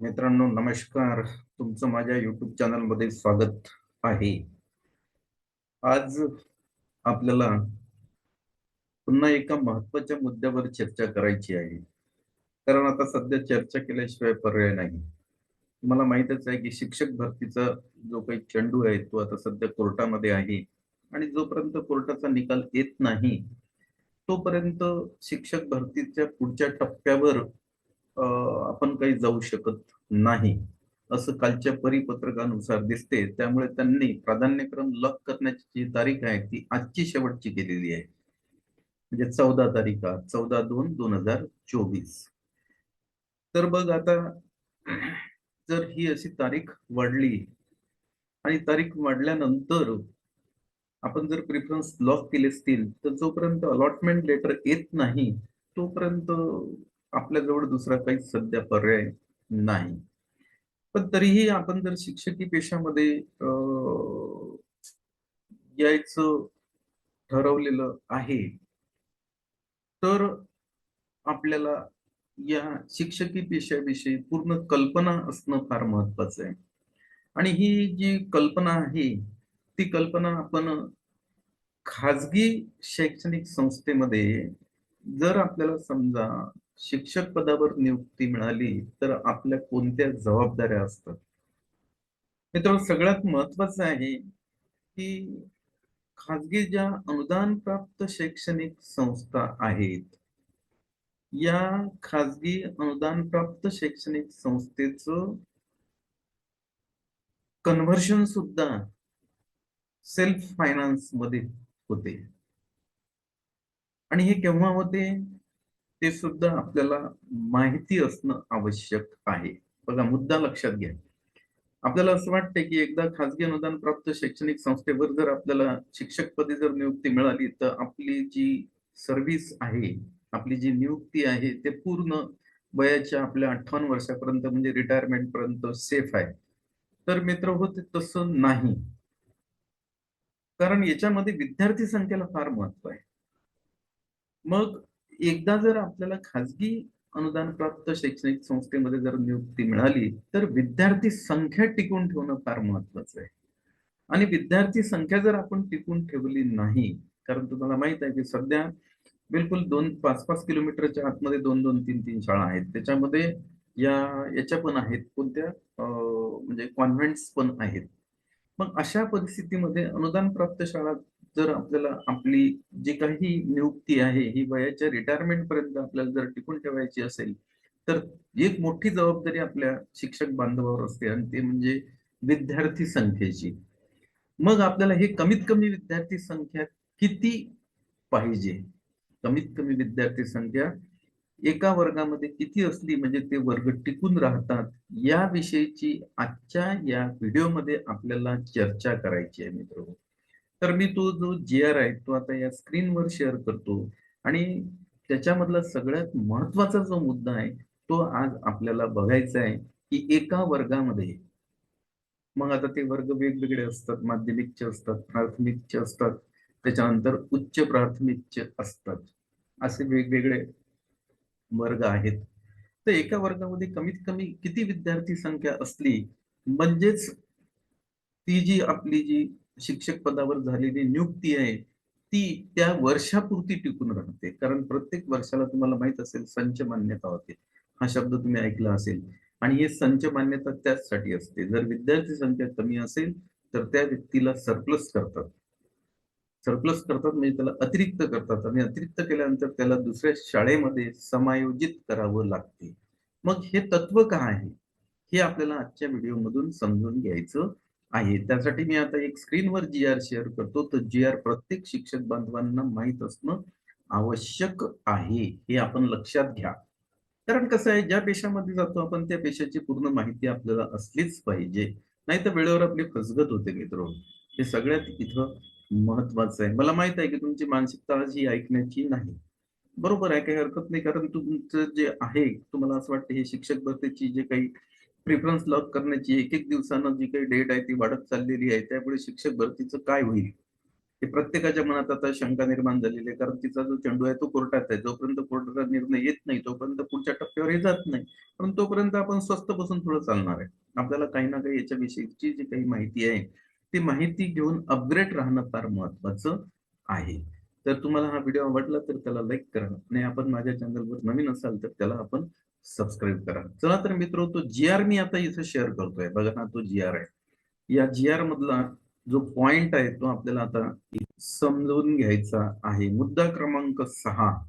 मित्रांनो नमस्कार. तुमचं माझ्या युट्यूब चॅनलमध्ये स्वागत आहे. आज आपल्याला पुन्हा एका महत्त्वाच्या मुद्द्यावर चर्चा करायची आहे. कारण आता सध्या चर्चा केल्याशिवाय पर्याय नाही. मला माहितच आहे की शिक्षक भरतीचा जो काही चेंडू आहे तो आता सध्या कोर्टामध्ये आहे. आणि जोपर्यंत कोर्टाचा निकाल येत नाही तोपर्यंत शिक्षक भरतीच्या पुढच्या टप्प्यावर आपण काही जाऊ शकत नाही असं कालच्या परिपत्रकानुसार दिसते. त्यामुळे त्यांनी प्राधान्यक्रम लॉक करण्याची जी तारीख आहे ती आजची शेवटची केलेली आहे. म्हणजे चौदा तारीख चौदा दोन दोन हजार चोवीस. तर बघ आता जर ही अशी तारीख वाढली आणि तारीख वाढल्यानंतर आपण जर प्रिफरन्स लॉक केले असतील तर जोपर्यंत अलॉटमेंट लेटर येत नाही तोपर्यंत आपल्याजवळ दुसरा काही सध्या पर्याय नाही. पण तरीही आपण जर शिक्षकी पेशामध्ये यायचं ठरवलेलं आहे तर आपल्याला या शिक्षकी पेशाविषयी पूर्ण कल्पना असणं फार महत्वाचं आहे. आणि ही जी कल्पना आहे ती कल्पना आपण खाजगी शैक्षणिक संस्थेमध्ये जर आपल्याला समजा शिक्षक पदावर नियुक्ती मिळाली तर आपल्या कोणत्या जबाबदाऱ्या असतात? मित्र सगळ्यात महत्वाचं आहे की खाजगी ज्या अनुदान प्राप्त शैक्षणिक संस्था आहेत या खाजगी अनुदान प्राप्त शैक्षणिक संस्थेचं कन्व्हर्शन सुद्धा सेल्फ फायनान्समध्ये होते. आणि हे केव्हा होते? ते सुद्धा आपल्याला माहिती असणं आवश्यक आहे. बघा मुद्दा लक्षात घ्या. आपल्याला असं वाटतंय की एकदा खासगी अनुदान प्राप्त शैक्षणिक संस्थेवर जर आपल्याला शिक्षक पदी जर नियुक्ती मिळाली तर आपली जी सर्व्हिस आहे आपली जी नियुक्ती आहे ते पूर्ण वयाच्या आपल्या अठ्ठावन्न वर्षापर्यंत म्हणजे रिटायरमेंट पर्यंत सेफ आहे. तर मित्र होते तसं नाही. कारण याच्यामध्ये विद्यार्थी संख्येला फार महत्त्व आहे. मग एकदा जर आपल्याला खाजगी अनुदान प्राप्त शैक्षणिक संस्थेमध्ये जर नियुक्ती मिळाली तर विद्यार्थी संख्या टिकून ठेवणं फार महत्वाचं आहे. आणि विद्यार्थी संख्या जर आपण टिकून ठेवली नाही कारण तुम्हाला माहीत आहे की सध्या बिलकुल दोन पाच पाच किलोमीटरच्या आतमध्ये दोन दोन तीन तीन शाळा आहेत. त्याच्यामध्ये या याच्या पण आहेत कोणत्या म्हणजे कॉन्व्हेंट्स पण आहेत. मग अशा परिस्थितीमध्ये अनुदान प्राप्त शाळा जर आपल्याला आपली जी काही नियुक्ती आहे ही वयाच्या रिटायरमेंट पर्यंत आपल्याला जर टिकून ठेवायची असेल तर एक मोठी जबाबदारी आपल्या शिक्षक बांधवावर असते आणि ते म्हणजे विद्यार्थी संख्येची. मग आपल्याला हे कमीत कमी विद्यार्थी संख्या किती पाहिजे? कमीत कमी विद्यार्थी संख्या एका वर्गामध्ये किती असली म्हणजे ते वर्ग टिकून राहतात या विषयीची आजच्या या व्हिडिओमध्ये आपल्याला चर्चा करायची आहे मित्र तर मी तो जो जी आर आहे तो आता या स्क्रीनवर शेअर करतो. आणि त्याच्यामधला सगळ्यात महत्त्वाचा जो मुद्दा आहे तो आज आपल्याला बघायचा आहे की एका वर्गामध्ये मग आता ते वर्ग वेगवेगळे असतात माध्यमिकचे असतात प्राथमिकचे असतात त्याच्यानंतर उच्च प्राथमिकचे असतात. असे वेगवेगळे वर्ग आहेत. तर एका वर्गामध्ये कमीत कमी किती विद्यार्थी संख्या असली म्हणजेच ती जी आपली जी शिक्षक पदावर झालेली नियुक्ती आहे ती त्या वर्षापुरती टिकून राहते. कारण प्रत्येक वर्षाला तुम्हाला माहीत असेल संच मान्यता होते. हा शब्द तुम्ही ऐकला असेल. आणि हे संच मान्यता त्याचसाठी असते. जर विद्यार्थी संख्या कमी असेल तर त्या व्यक्तीला सरप्लस करतात. सरप्लस करतात म्हणजे त्याला अतिरिक्त करतात. आणि अतिरिक्त केल्यानंतर त्याला दुसऱ्या शाळेमध्ये समायोजित करावं लागते. मग हे तत्व काय आहे? हे आपल्याला आजच्या व्हिडिओमधून समजून घ्यायचं. आहे. त्यासाठी मी आता एक स्क्रीनवर जी आर शेअर करतो. तर जी आर प्रत्येक शिक्षक बांधवांना माहीत असणं आवश्यक आहे हे आपण लक्षात घ्या. कारण कसं आहे ज्या पेशामध्ये जातो आपण त्या पेशाची पूर्ण माहिती आपल्याला असलीच पाहिजे. नाही तर वेळेवर आपली फसगत होते मित्र. हे सगळ्यात इथं महत्वाचं आहे. मला माहीत आहे की तुमची मानसिकता ही ऐकण्याची नाही. बरोबर आहे काही हरकत नाही. कारण तुमचं जे आहे तुम्हाला असं वाटतं हे शिक्षक भरतीची जे काही प्रिफरन्स लॉक करण्याची एक एक दिवसानं जी काही डेट आहे ती वाढत चाललेली आहे त्यामुळे शिक्षक भरतीचं काय होईल? हे प्रत्येकाच्या मनात आता शंका निर्माण झालेली आहे. कारण तिचा जो चेंडू आहे तो कोर्टात आहे. जोपर्यंत कोर्टाचा निर्णय येत नाही तोपर्यंत पुढच्या टप्प्यावर हे जात नाही. पण तोपर्यंत आपण स्वस्त बसून थोडं चालणार आहे. आपल्याला काही ना काही याच्याविषयीची जी काही माहिती आहे ती माहिती घेऊन अपग्रेड राहणं फार महत्वाचं आहे. तर तुम्हाला हा व्हिडिओ आवडला तर त्याला लाईक करा. आणि आपण माझ्या चॅनलवर नवीन असाल तर त्याला आपण सबस्क्राईब करा. चला तर मित्र तो जी आर मी आता इथं शेअर करतोय. बघा ना तो जी आर आहे. या जी आर मधला जो पॉइंट आहे तो आपल्याला आता समजून घ्यायचा आहे. मुद्दा क्रमांक सहा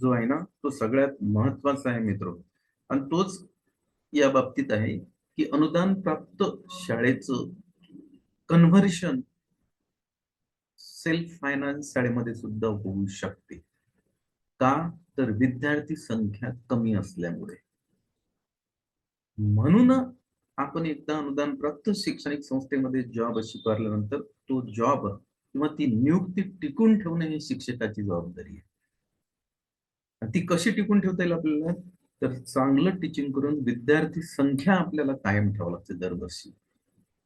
जो आहे ना तो सगळ्यात महत्त्वाचा आहे मित्र. आणि तोच या बाबतीत आहे की अनुदान प्राप्त शाळेचं कन्व्हर्शन सेल्फ फायनान्स शाळेमध्ये सुद्धा होऊ शकते. का? तर विद्यार्थी संख्या कमी असल्यामुळे. म्हणून आपण एकदा अनुदान प्राप्त शैक्षणिक संस्थेमध्ये जॉब स्वीकारल्यानंतर तो जॉब किंवा ती नियुक्ती टिकून ठेवणे ही शिक्षकाची जबाबदारी आहे. ती कशी टिकून ठेवता येईल आपल्याला? तर चांगलं टीचिंग करून विद्यार्थी संख्या आपल्याला कायम ठेवावं लागते दरवर्षी.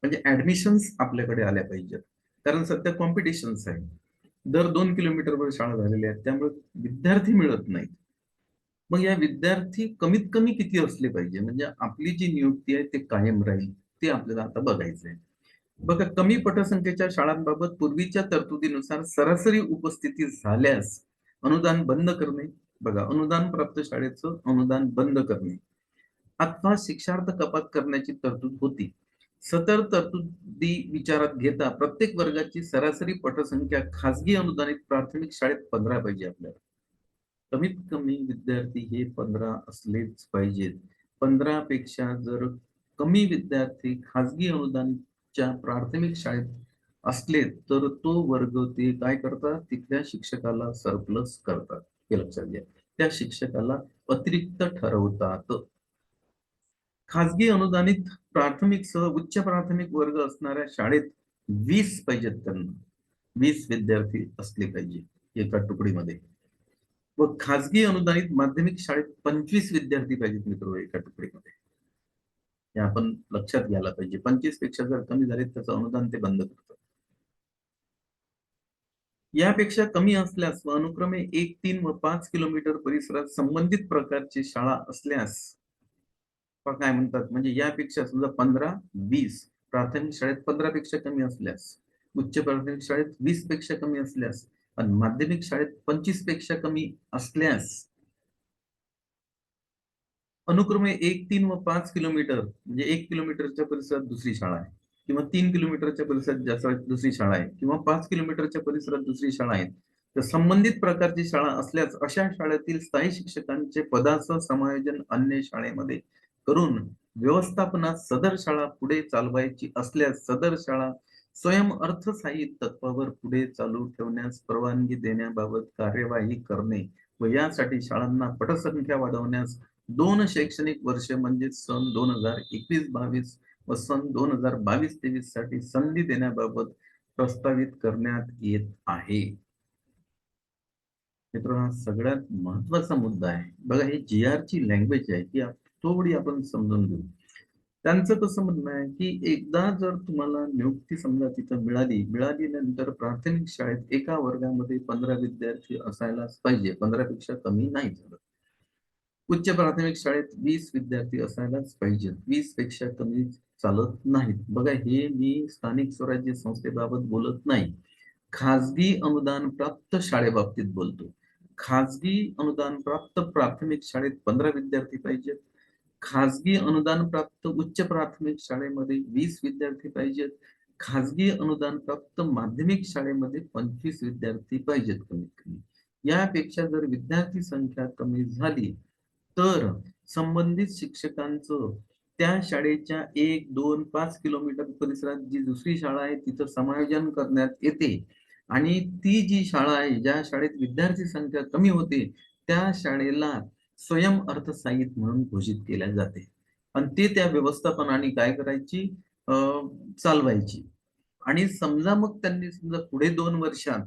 म्हणजे ऍडमिशन्स आपल्याकडे आल्या पाहिजेत. कारण सध्या कॉम्पिटिशन्स आहे. दर दोन किलोमीटरवर शाळा झालेल्या आहेत त्यामुळे विद्यार्थी मिळत नाहीत. मग या विद्यार्थी कमीत कमी किती असले पाहिजे? म्हणजे आपली जी नियुक्ती आहे ते कायम राहील ते आपल्याला आता बघायचं आहे. बघा कमी पटसंख्येच्या शाळांबाबत पूर्वीच्या तरतुदीनुसार सरासरी उपस्थिती झाल्यास अनुदान बंद करणे बघा अनुदान प्राप्त शाळेचं अनुदान बंद करणे. अथवा शिक्षार्थ कपात करण्याची तरतूद होती. सतर तरतूद विचारात घेता प्रत्येक वर्गाची सरासरी पटसंख्या खासगी अनुदानित प्राथमिक शाळेत पंधरा पाहिजे आपल्याला. कमीत कमी विद्यार्थी हे पंधरा असलेच पाहिजेत. पंधरा पेक्षा जर कमी विद्यार्थी खासगी अनुदानच्या प्राथमिक शाळेत असले तर तो वर्ग ते काय करतात? तिथल्या शिक्षकाला सरप्लस करतात. हे लक्षात घ्या. त्या शिक्षकाला अतिरिक्त ठरवतात. खासगी अनुदानित प्राथमिक सह उच्च प्राथमिक वर्ग असणाऱ्या शाळेत वीस पाहिजेत त्यांना वीस विद्यार्थी असले पाहिजे एका तुकडीमध्ये. व खासगी अनुदानित माध्यमिक शाळेत पंचवीस विद्यार्थी पाहिजेत मित्र एका तुकडीमध्ये. हे आपण लक्षात घ्यायला पाहिजे. पंचवीसपेक्षा जर कमी झाले त्याचं अनुदान ते बंद करतात. यापेक्षा कमी असल्यास व अनुक्रमे एक तीन व पाच किलोमीटर परिसरात संबंधित प्रकारची शाळा असल्यास काय म्हणतात म्हणजे यापेक्षा समजा पंधरा वीस प्राथमिक शाळेत पंधरा पेक्षा कमी असल्यास उच्च प्राथमिक शाळेत वीसपेक्षा कमी असल्यास आणि माध्यमिक शाळेत पंचवीसपेक्षा कमी असल्यास अनुक्रमे एक तीन व पाच किलोमीटर म्हणजे एक किलोमीटरच्या परिसरात दुसरी शाळा आहे किंवा तीन किलोमीटरच्या परिसरात जास्त दुसरी शाळा आहे किंवा पाच किलोमीटरच्या परिसरात दुसरी शाळा आहे तर संबंधित प्रकारची शाळा असल्यास अशा शाळेतील स्थायी शिक्षकांचे पदाचं समायोजन अन्य शाळेमध्ये करून व्यवस्थापनात सदर शाळा पुढे चालवायची असल्यास सदर शाळा स्वयं अर्थसाही तत्वावर पुढे चालू ठेवण्यास परवानगी देण्याबाबत कार्यवाही करणे व यासाठी शाळांना पटसंख्या वाढवण्यास दोन शैक्षणिक वर्ष म्हणजे सन दोन हजार एकवीस बावीस व सन दोन हजार बावीस तेवीससाठी संधी देण्याबाबत प्रस्तावित करण्यात येत आहे. मित्र हा सगळ्यात महत्त्वाचा मुद्दा आहे. बघा हे जी आर ची लँग्वेज आहे ती थोडी आपण समजून घेऊ. त्यांचं कसं म्हणणं आहे की एकदा जर तुम्हाला नियुक्ती समजा तिथं मिळाली मिळाली नंतर प्राथमिक शाळेत एका वर्गामध्ये पंधरा विद्यार्थी असायलाच पाहिजे पंधरा पेक्षा कमी नाही झालं. उच्च प्राथमिक शाळेत वीस विद्यार्थी असायलाच पाहिजे वीसपेक्षा कमी चालत नाहीत. बघा हे मी स्थानिक स्वराज्य संस्थेबाबत बोलत नाही. खाजगी अनुदान प्राप्त शाळेबाबतीत बोलतो. खाजगी अनुदान प्राप्त प्राथमिक शाळेत पंधरा विद्यार्थी पाहिजेत खाजगी अनुदान प्राप्त उच्च प्राथमिक शाळेमध्ये वीस विद्यार्थी पाहिजेत. खाजगी अनुदान प्राप्त माध्यमिक शाळेमध्ये पंचवीस विद्यार्थी पाहिजेत कमीत कमी. यापेक्षा जर विद्यार्थी संख्या कमी झाली तर संबंधित शिक्षकांचं त्या शाळेच्या एक दोन पाच किलोमीटर परिसरात जी दुसरी शाळा आहे तिथं समायोजन करण्यात येते. आणि ती जी शाळा आहे ज्या शाळेत विद्यार्थी संख्या कमी होते त्या शाळेला स्वयं अर्थसाहित म्हणून घोषित केल्या जाते. आणि ते त्या व्यवस्थापनाने काय करायची? चालवायची. आणि समजा मग त्यांनी समजा पुढे दोन वर्षात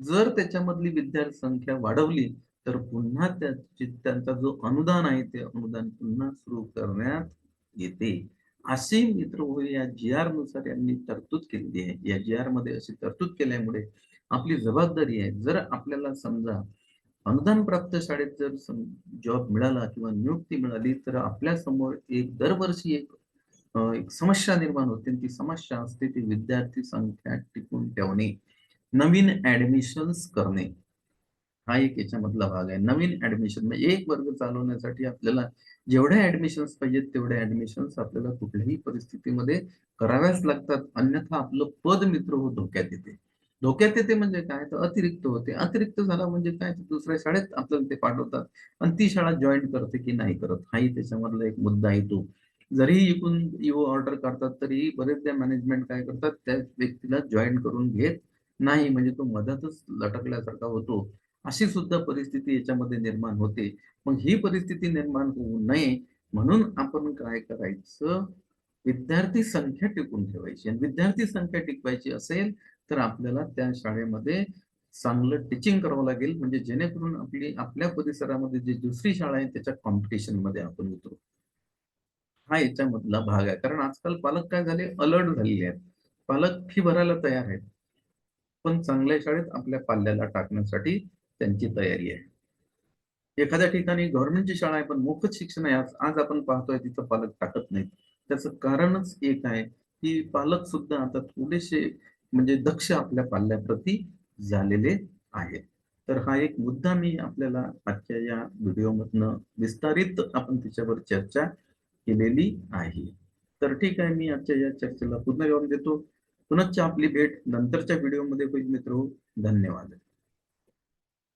जर त्याच्यामधली विद्यार्थी संख्या वाढवली तर पुन्हा त्यांचा जो अनुदान आहे ते अनुदान पुन्हा सुरू करण्यात येते. असे मित्र हो, या जी आरनुसार यांनी तरतूद केलेली आहे. या जी आरमध्ये अशी तरतूद केल्यामुळे आपली जबाबदारी आहे. जर आपल्याला समजा अनुदान प्राप्त शाळेत जर जॉब मिळाला किंवा नियुक्ती मिळाली तर आपल्यासमोर एक दरवर्षी एक एक समस्या निर्माण होते. आणि ती समस्या असते ती विद्यार्थी संख्या टिकून ठेवणे नवीन ऍडमिशन्स करणे. हा एक याच्यामधला भाग आहे. नवीन ऍडमिशन म्हणजे एक वर्ग चालवण्यासाठी आपल्याला जेवढ्या ऍडमिशन्स पाहिजेत तेवढ्या ऍडमिशन्स आपल्याला कुठल्याही परिस्थितीमध्ये कराव्याच लागतात. अन्यथा आपलं पद मित्र हो धोक्यात येते. धोक्यात येते म्हणजे काय? तर अतिरिक्त होते. अतिरिक्त झाला म्हणजे काय? तर दुसऱ्या शाळेत आपल्याला ते पाठवतात. आणि ती शाळा जॉईन करते की नाही करत? हाही त्याच्यामधला एक मुद्दा येतो जरी इकून यू ऑर्डर करतात तरी बरेचदा मॅनेजमेंट काय करतात? त्या व्यक्तीला जॉईन करून घेत नाही. म्हणजे तो मधातच लटकल्यासारखा होतो. अशी सुद्धा परिस्थिती याच्यामध्ये निर्माण होते. मग ही परिस्थिती निर्माण होऊ नये म्हणून आपण काय करायचं? विद्यार्थी संख्या टिकून ठेवायची. आणि विद्यार्थी संख्या टिकवायची असेल तर आपल्याला त्या शाळेमध्ये चांगलं टीचिंग करावं लागेल. म्हणजे जेणेकरून आपली आपल्या परिसरामध्ये जी दुसरी शाळा आहे त्याच्या कॉम्पिटिशनमध्ये आपण उतरू. हा याच्यामधला भाग आहे. कारण आजकाल पालक काय झाले? अलर्ट झालेले आहेत. पालक फी भरायला तयार आहेत. पण चांगल्या शाळेत आपल्या पाल्याला टाकण्यासाठी त्यांची तयारी आहे. एखाद्या ठिकाणी गव्हर्नमेंटची शाळा आहे पण मोफत शिक्षण आहे. आज आज आपण पाहतोय तिथं पालक टाकत नाहीत. त्याचं कारणच एक आहे की पालक सुद्धा आता थोडेसे म्हणजे दक्ष आपल्या पाल्याप्रती झालेले आहेत. तर हा एक मुद्दा मी आपल्याला आजच्या या व्हिडिओमधनं विस्तारित आपण त्याच्यावर चर्चा केलेली आहे. तर ठीक आहे मी आजच्या या चर्चेला पुन्हा येऊन देतो. पुनश्च आपली भेट नंतरच्या व्हिडिओमध्ये होईल मित्र हो. धन्यवाद.